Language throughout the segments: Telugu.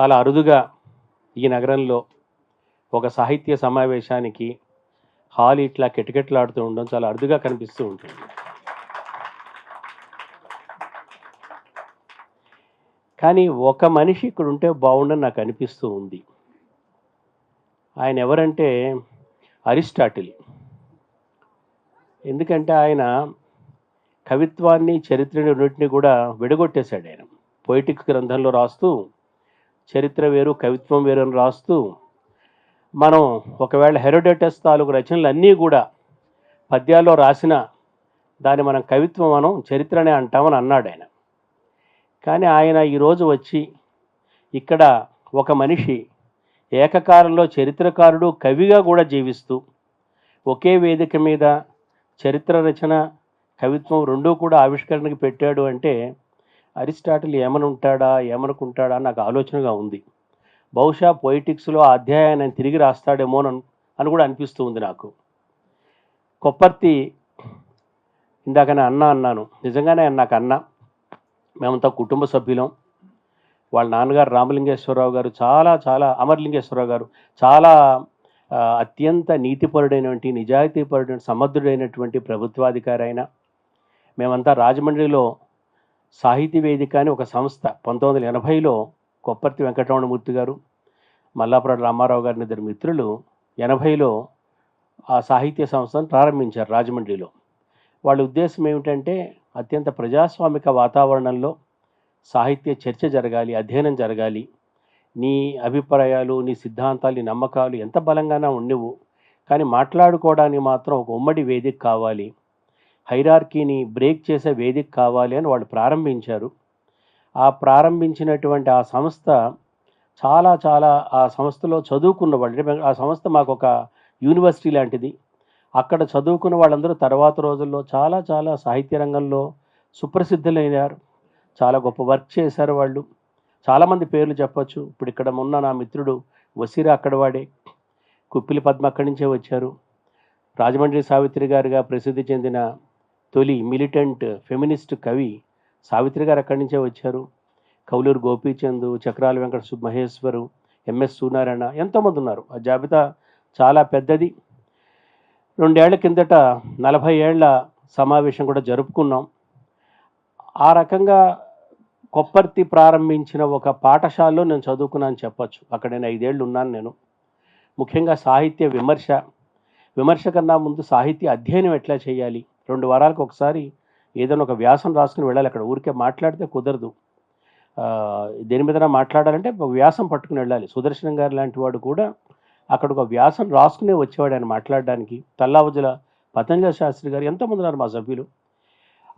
చాలా అరుదుగా ఈ నగరంలో ఒక సాహిత్య సమావేశానికి హాల్ ఇట్లా కిటకిటలాడుతూ ఉండడం చాలా అరుదుగా కనిపిస్తూ ఉంటుంది. కానీ ఒక మనిషి ఇక్కడ ఉంటే బాగుండని నాకు అనిపిస్తూ ఉంది. ఆయన ఎవరంటే అరిస్టాటిల్. ఎందుకంటే ఆయన కవిత్వాన్ని చరిత్రని రెండింటిని కూడా విడగొట్టేశాడు ఆయన. పొయిటిక్ గ్రంథంలో రాస్తూ చరిత్ర వేరు కవిత్వం వేరు అని రాస్తూ మనం ఒకవేళ హెరోడేటస్ తాలూకు రచనలు అన్నీ కూడా పద్యాల్లో రాసిన దాన్ని మనం కవిత్వం మనం చరిత్రనే అంటామని అన్నాడు ఆయన. కానీ ఆయన ఈరోజు వచ్చి ఇక్కడ ఒక మనిషి ఏకకాలంలో చరిత్రకారుడు కవిగా కూడా జీవిస్తూ ఒకే వేదిక మీద చరిత్ర రచన కవిత్వం రెండూ కూడా ఆవిష్కరణకు పెట్టాడు అంటే అరిస్టాటిల్ ఏమని ఉంటాడా ఏమనుకుంటాడా నాకు ఆలోచనగా ఉంది. బహుశా పొయిటిక్స్లో ఆ అధ్యాయాన్ని తిరిగి రాస్తాడేమో అని కూడా అనిపిస్తూ ఉంది నాకు. కొప్పర్తి ఇందాకనే అన్న అన్నాను. నిజంగానే నాకు అన్న. మేమంతా కుటుంబ సభ్యులం. వాళ్ళ నాన్నగారు రామలింగేశ్వరరావు గారు చాలా చాలా అమరలింగేశ్వరరావు గారు చాలా అత్యంత నీతిపరుడైనటువంటి నిజాయితీపరుడైన సమర్థుడైనటువంటి ప్రభుత్వాధికారి అయిన మేమంతా రాజమండ్రిలో సాహితీ వేదిక అని ఒక సంస్థ పంతొమ్మిది వందల ఎనభైలో కొప్పర్తి వెంకటరమణమూర్తి గారు మల్లాపురం రామారావు గారిని ఇద్దరు మిత్రులు ఎనభైలో ఆ సాహిత్య సంస్థను ప్రారంభించారు రాజమండ్రిలో. వాళ్ళ ఉద్దేశం ఏమిటంటే అత్యంత ప్రజాస్వామిక వాతావరణంలో సాహిత్య చర్చ జరగాలి అధ్యయనం జరగాలి. నీ అభిప్రాయాలు నీ సిద్ధాంతాలు నీ నమ్మకాలు ఎంత బలంగానే ఉండవు కానీ మాట్లాడుకోవడానికి మాత్రం ఒక ఉమ్మడి వేదిక కావాలి. హైరార్కీని బ్రేక్ చేసే వేదిక కావాలి అని వాళ్ళు ప్రారంభించారు. ఆ ప్రారంభించినటువంటి ఆ సంస్థ చాలా చాలా ఆ సంస్థలో చదువుకున్న వాళ్ళు ఆ సంస్థ మాకు ఒక యూనివర్సిటీ లాంటిది. అక్కడ చదువుకున్న వాళ్ళందరూ తర్వాత రోజుల్లో చాలా చాలా సాహిత్య రంగంలో సుప్రసిద్ధులైనారు. చాలా గొప్ప వర్క్ చేశారు వాళ్ళు. చాలామంది పేర్లు చెప్పొచ్చు. ఇప్పుడు ఇక్కడ ఉన్న నా మిత్రుడు వసీరా అక్కడ వాడే కుప్పిలి పద్మ అక్కడి నుంచే వచ్చారు. రాజమండ్రి సావిత్రి గారుగా ప్రసిద్ధి చెందిన తొలి మిలిటెంట్ ఫెమినిస్ట్ కవి సావిత్రి గారు అక్కడి నుంచే వచ్చారు. కౌలూరు గోపీచంద్ చక్రాల వెంకట సుమహేశ్వరు ఎంఎస్ సూనారాయణ ఎంతోమంది ఉన్నారు. ఆ జాబితా చాలా పెద్దది. రెండేళ్ళ కిందట నలభై ఏళ్ళ సమావేశం కూడా జరుపుకున్నాం. ఆ రకంగా కొప్పర్తి ప్రారంభించిన ఒక పాఠశాలలో నేను చదువుకున్నాను చెప్పచ్చు. అక్కడ నేను ఐదేళ్ళు ఉన్నాను నేను. ముఖ్యంగా సాహిత్య విమర్శ. విమర్శ కన్నా ముందు సాహిత్య అధ్యయనం ఎట్లా చేయాలి? రెండు వారాలకు ఒకసారి ఏదైనా ఒక వ్యాసం రాసుకుని వెళ్ళాలి. అక్కడ ఊరికే మాట్లాడితే కుదరదు. దేని మీద మాట్లాడాలంటే వ్యాసం పట్టుకుని వెళ్ళాలి. సుదర్శనం గారు లాంటి వాడు కూడా అక్కడ ఒక వ్యాసం రాసుకునే వచ్చేవాడు ఆయన మాట్లాడడానికి. తల్లావజుల పతంజలి శాస్త్రి గారు ఎంతమంది ఉన్నారు మా సభ్యులు.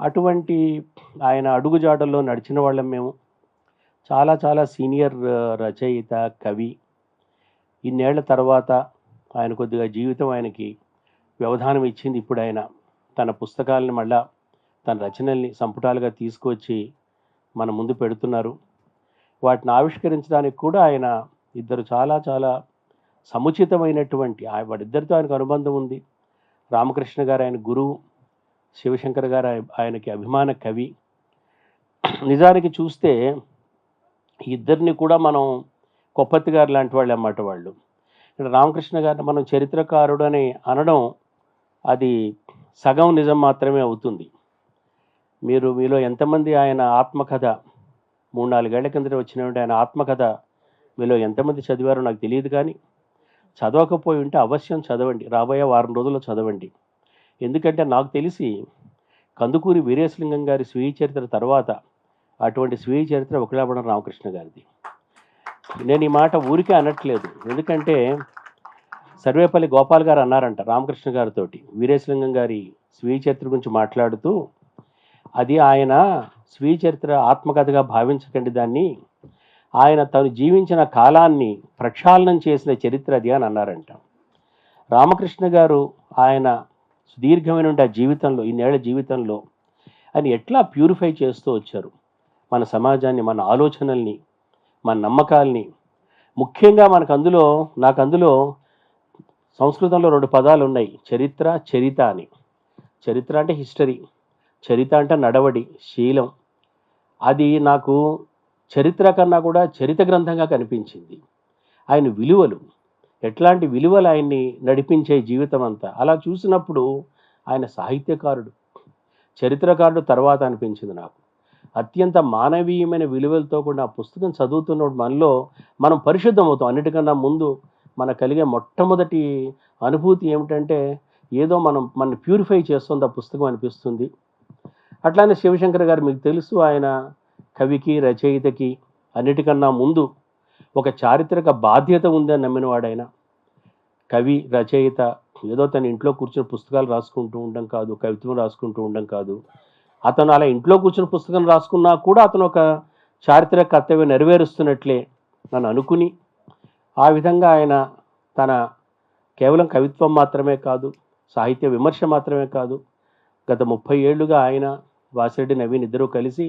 అటువంటి ఆయన అడుగుజాడల్లో నడిచిన వాళ్ళం మేము. చాలా చాలా సీనియర్ రచయిత కవి. ఇన్నేళ్ళ తర్వాత ఆయన కొద్దిగా జీవితం ఆయనకి వ్యవధానం ఇచ్చింది ఇప్పుడు ఆయన తన పుస్తకాలను మళ్ళా తన రచనల్ని సంపుటాలుగా తీసుకొచ్చి మన ముందు పెడుతున్నారు. వాటిని ఆవిష్కరించడానికి కూడా ఆయన ఇద్దరు చాలా చాలా సముచితమైనటువంటి వాడిద్దరితో ఆయనకు అనుబంధం ఉంది. రామకృష్ణ గారు ఆయన గురువు శివశంకర్ గారు ఆయనకి అభిమాన కవి. నిజానికి చూస్తే ఇద్దరిని కూడా మనం కొప్పతి గారు లాంటి వాళ్ళు అన్నమాట వాళ్ళు. రామకృష్ణ గారిని మనం చరిత్రకారుడు అని అనడం అది సగం నిజం మాత్రమే అవుతుంది. మీరు మీలో ఎంతమంది ఆయన ఆత్మకథ? మూడు నాలుగేళ్ళ కిందట వచ్చినటువంటి ఆయన ఆత్మకథ మీలో ఎంతమంది చదివారో నాకు తెలియదు కానీ చదవకపోయి ఉంటే అవశ్యం చదవండి. రాబోయే వారం రోజుల్లో చదవండి. ఎందుకంటే నాకు తెలిసి కందుకూరి వీరేశలింగం గారి స్వీయ చరిత్ర తర్వాత అటువంటి స్వీయ చరిత్ర ఒకలాబడ రామకృష్ణ గారిది. నేను ఈ మాట ఊరికే అనట్లేదు. ఎందుకంటే సర్వేపల్లి గోపాల్ గారు అన్నారంట రామకృష్ణ గారితోటి. వీరేశలింగం గారి స్వీయ చరిత్ర గురించి మాట్లాడుతూ అది ఆయన స్వీయ చరిత్ర ఆత్మకథగా భావించకండి దాన్ని ఆయన తను జీవించిన కాలాన్ని ప్రక్షాళనం చేసిన చరిత్ర అది అని అన్నారంట. రామకృష్ణ గారు ఆయన సుదీర్ఘమైన ఆ జీవితంలో ఇన్నేళ్ళ జీవితంలో ఆయన ఎట్లా ప్యూరిఫై చేస్తూ వచ్చారు? మన సమాజాన్ని మన ఆలోచనల్ని మన నమ్మకాల్ని. ముఖ్యంగా మనకు అందులో నాకు అందులో సంస్కృతంలో రెండు పదాలు ఉన్నాయి. చరిత్ర చరిత అని. చరిత్ర అంటే హిస్టరీ. చరిత అంటే నడవడి శీలం. అది నాకు చరిత్ర కన్నా కూడా చరిత గ్రంథంగా కనిపించింది. ఆయన విలువలు. ఎట్లాంటి విలువలు ఆయన్ని నడిపించే జీవితం అంతా. అలా చూసినప్పుడు ఆయన సాహిత్యకారుడు. చరిత్రకారుడు తర్వాత అనిపించింది నాకు. అత్యంత మానవీయమైన విలువలతో కూడా ఆ పుస్తకం చదువుతున్నప్పుడు మనలో మనం పరిశుద్ధం అవుతాం అన్నిటికన్నా ముందు మన కలిగే మొట్టమొదటి అనుభూతి ఏమిటంటే ఏదో మనం మన ప్యూరిఫై చేస్తుంది ఆ పుస్తకం అనిపిస్తుంది. అట్లానే శివశంకర్ గారు మీకు తెలుసు ఆయన కవికి రచయితకి అన్నిటికన్నా ముందు ఒక చారిత్రక బాధ్యత ఉందని నమ్మినవాడైన కవి రచయిత ఏదో తన ఇంట్లో కూర్చుని పుస్తకాలు రాసుకుంటూ ఉండడం కాదు కవిత్వం రాసుకుంటూ ఉండడం కాదు. అతను అలా ఇంట్లో కూర్చుని పుస్తకం రాసుకున్నా కూడా అతను ఒక చారిత్రక కర్తవ్యం నెరవేరుస్తున్నట్లే నన్ను అనుకుని ఆ విధంగా ఆయన తన కేవలం కవిత్వం మాత్రమే కాదు సాహిత్య విమర్శ మాత్రమే కాదు గత ముప్పై ఏళ్ళుగా ఆయన వాసిరెడ్డి నవీన్ ఇద్దరూ కలిసి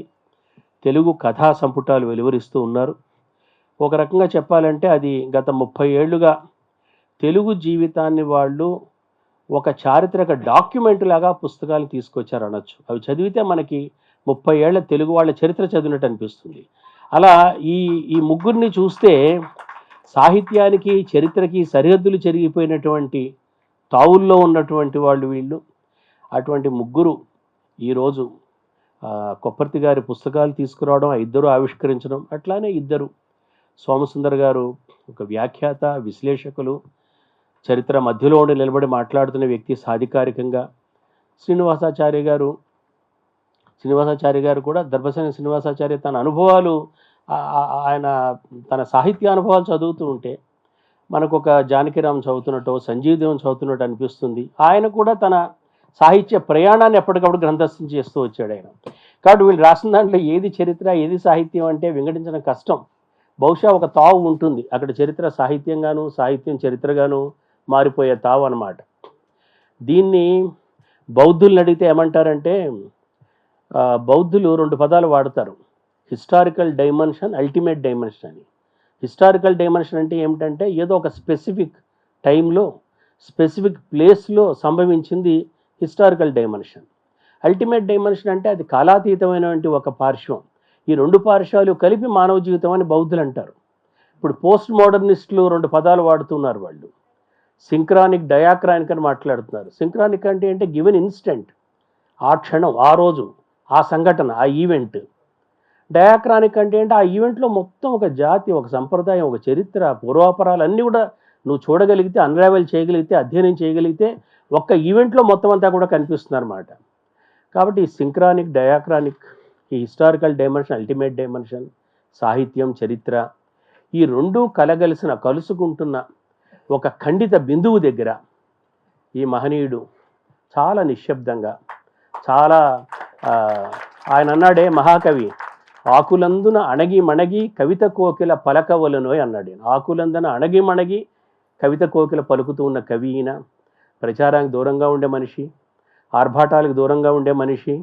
తెలుగు కథా సంపుటాలు వెలువరిస్తూ ఉన్నారు. ఒక రకంగా చెప్పాలంటే అది గత ముప్పై ఏళ్ళుగా తెలుగు జీవితాన్ని వాళ్ళు ఒక చారిత్రక డాక్యుమెంట్ లాగా పుస్తకాలు తీసుకొచ్చారు అనొచ్చు. అవి చదివితే మనకి ముప్పై ఏళ్ళ తెలుగు వాళ్ళ చరిత్ర చదివినట్టు అనిపిస్తుంది. అలా ఈ ఈ ముగ్గురిని చూస్తే సాహిత్యానికి చరిత్రకి సరిహద్దులు చెరిగిపోయినటువంటి తావుల్లో ఉన్నటువంటి వాళ్ళు వీళ్ళు. అటువంటి ముగ్గురు ఈరోజు కొప్పర్తి గారి పుస్తకాలు తీసుకురావడం ఇద్దరు ఆవిష్కరించడం అట్లానే ఇద్దరు సోమసుందర్ గారు ఒక వ్యాఖ్యాత విశ్లేషకులు చరిత్ర మధ్యలో ఉండి నిలబడి మాట్లాడుతున్న వ్యక్తి సాధికారికంగా. శ్రీనివాసాచార్య గారు శ్రీనివాసాచార్య గారు కూడా దర్భసేన శ్రీనివాసాచార్య తన అనుభవాలు ఆయన తన సాహిత్య అనుభవాలు చదువుతూ ఉంటే మనకు ఒక జానకిరామ్ చదువుతున్నట్టు సంజీవ్ దేవం చదువుతున్నట్టు అనిపిస్తుంది. ఆయన కూడా తన సాహిత్య ప్రయాణాన్ని ఎప్పటికప్పుడు గ్రంథస్థం చేస్తూ వచ్చాడు ఆయన. కాబట్టి వీళ్ళు రాసిన దాంట్లో ఏది చరిత్ర ఏది సాహిత్యం అంటే వింగడించడం కష్టం. బహుశా ఒక తావు ఉంటుంది. అక్కడ చరిత్ర సాహిత్యంగాను సాహిత్యం చరిత్రగాను మారిపోయే తావు అనమాట దీన్ని బౌద్ధుల్ని అడిగితే ఏమంటారంటే బౌద్ధులు రెండు పదాలు వాడతారు. హిస్టారికల్ డైమెన్షన్ అల్టిమేట్ డైమెన్షన్ అని. హిస్టారికల్ డైమెన్షన్ అంటే ఏమిటంటే ఏదో ఒక స్పెసిఫిక్ టైంలో స్పెసిఫిక్ ప్లేస్లో సంభవించింది హిస్టారికల్ డైమెన్షన్. అల్టిమేట్ డైమెన్షన్ అంటే అది కాలాతీతమైనటువంటి ఒక పార్శ్వం. ఈ రెండు పార్శ్వాలు కలిపి మానవ జీవితం అని బౌద్ధులు అంటారు. ఇప్పుడు పోస్ట్ మోడర్నిస్టులు రెండు పదాలు వాడుతున్నారు వాళ్ళు. సింక్రానిక్ డయాక్రానిక్ అని మాట్లాడుతున్నారు. సింక్రానిక్ అంటే అంటే గివెన్ ఇన్స్టెంట్. ఆ క్షణం ఆ రోజు ఆ సంఘటన ఆ ఈవెంట్. డయాక్రానిక్ అంటే అంటే ఆ ఈవెంట్లో మొత్తం ఒక జాతి ఒక సంప్రదాయం ఒక చరిత్ర పూర్వాపరాలు అన్నీ కూడా నువ్వు చూడగలిగితే అన్రావెల్ చేయగలిగితే అధ్యయనం చేయగలిగితే ఒక్క ఈవెంట్లో మొత్తం అంతా కూడా కనిపిస్తుంది అనమాట కాబట్టి ఈ సింక్రానిక్ డయాక్రానిక్ ఈ హిస్టారికల్ డైమెన్షన్ అల్టిమేట్ డైమెన్షన్ సాహిత్యం చరిత్ర ఈ రెండు కలగలిసిన కలుసుకుంటున్న ఒక ఖండిత బిందువు దగ్గర ఈ మహనీయుడు చాలా నిశ్శబ్దంగా చాలా ఆయన అన్నాడే మహాకవి ఆకులందున అణగి మణగి కవిత కోకిల పలకవలను అన్నాడు ఆకులందున అణగి మణగి కవిత కోకిల పలుకుతూ ఉన్న కవి ఈయన. ప్రచారానికి దూరంగా ఉండే మనిషి. ఆర్భాటాలకు దూరంగా ఉండే మనిషి.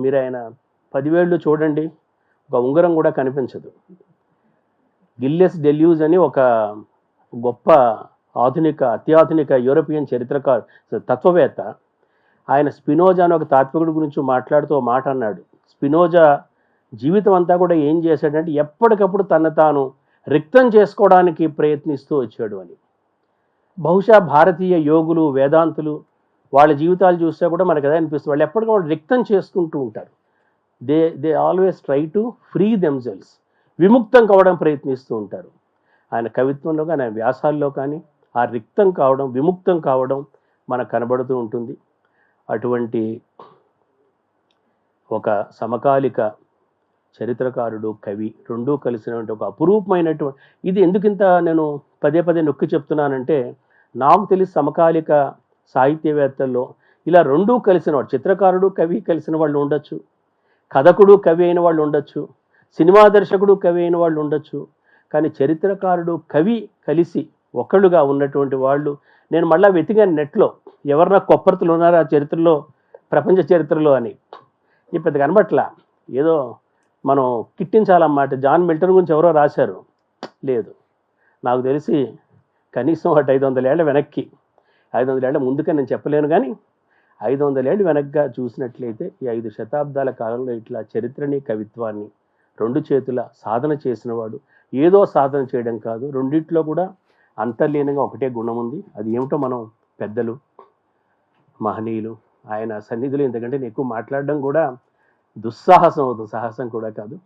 మీరు ఆయన పదివేళ్ళు చూడండి ఒక ఉంగరం కూడా కనిపించదు. గిల్లెస్ డెల్యూజ్ అని ఒక గొప్ప ఆధునిక అత్యాధునిక యూరోపియన్ చరిత్రకారు తత్వవేత్త. ఆయన స్పినోజా అని ఒక తాత్వికుడి గురించి మాట్లాడుతూ మాట అన్నాడు. స్పినోజా జీవితం అంతా కూడా ఏం చేశాడంటే ఎప్పటికప్పుడు తన తాను రిక్తం చేసుకోవడానికి ప్రయత్నిస్తూ వచ్చాడు అని. బహుశా భారతీయ యోగులు వేదాంతులు వాళ్ళ జీవితాలు చూస్తే కూడా మనకు అదే అనిపిస్తుంది. వాళ్ళు ఎప్పటికప్పుడు రిక్తం చేసుకుంటూ ఉంటారు. They they always try to free themselves విముక్తం కావడం ప్రయత్నిస్తూ ఉంటారు. ఆయన కవిత్వంలో కానీ ఆయన వ్యాసాల్లో కానీ ఆ రిక్తం కావడం విముక్తం కావడం మనకు కనబడుతూ ఉంటుంది. అటువంటి ఒక సమకాలిక చరిత్రకారుడు కవి రెండూ కలిసినటువంటి ఒక అపురూపమైనటువంటి ఇది ఎందుకింత నేను పదే పదే నొక్కి చెప్తున్నానంటే నాకు తెలిసి సమకాలిక సాహిత్యవేత్తల్లో ఇలా రెండూ కలిసిన వాడు చిత్రకారుడు కవి కలిసిన వాళ్ళు ఉండొచ్చు కథకుడు కవి అయిన వాళ్ళు ఉండొచ్చు సినిమా దర్శకుడు కవి అయిన వాళ్ళు ఉండొచ్చు కానీ చరిత్రకారుడు కవి కలిసి ఒకళ్ళుగా ఉన్నటువంటి వాళ్ళు నేను మళ్ళీ వెతికాను నెట్లో ఎవరన్నా కొప్పర్తులు ఉన్నారా ఆ చరిత్రలో ప్రపంచ చరిత్రలో అని. ఈ పెద్ద కనబట్లా ఏదో మనం కిట్టించాలన్నమాట. జాన్ మిల్టన్ గురించి ఎవరో రాశారు. లేదు. నాకు తెలిసి కనీసం అటు ఐదు వందల ఏళ్ళ వెనక్కి. ఐదు వందల ఏళ్ళ ముందుగా నేను చెప్పలేను కానీ ఐదు వందల ఏళ్ళు వెనక్గా చూసినట్లయితే ఈ ఐదు శతాబ్దాల కాలంలో ఇట్లా చరిత్రని కవిత్వాన్ని రెండు చేతుల సాధన చేసినవాడు. ఏదో సాధన చేయడం కాదు. రెండిట్లో కూడా అంతర్లీనంగా ఒకటే గుణం ఉంది. అది ఏమిటో మనం పెద్దలు మహనీయులు ఆయన సన్నిధిలో ఎందుకంటే నేను ఎక్కువ మాట్లాడడం కూడా దుస్సాహసం అవుతుంది సాహసం కూడా కాదు.